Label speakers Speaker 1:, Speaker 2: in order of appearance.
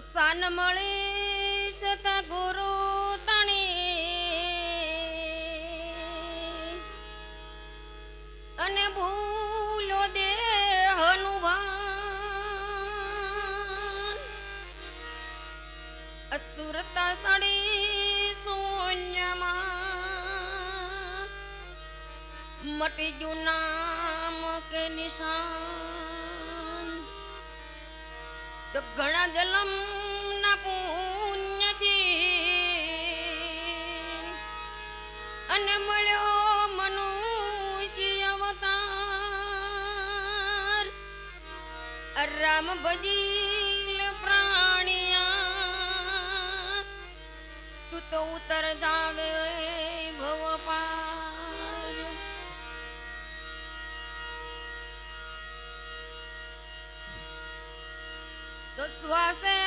Speaker 1: San મળી જતા ગુરુ તણી. અને ભૂલો દે હનુમાન. અસુરતા સડી શૂન્યમાં મટી જુ નામ કે નિશાન. તો ઘણા જલમ ના પુણ્યથી અને મળ્યો મનુષ્ય અવતાર. ભજીલ પ્રાણિયા તું તો ઉતર જાવે તો શ્વાસે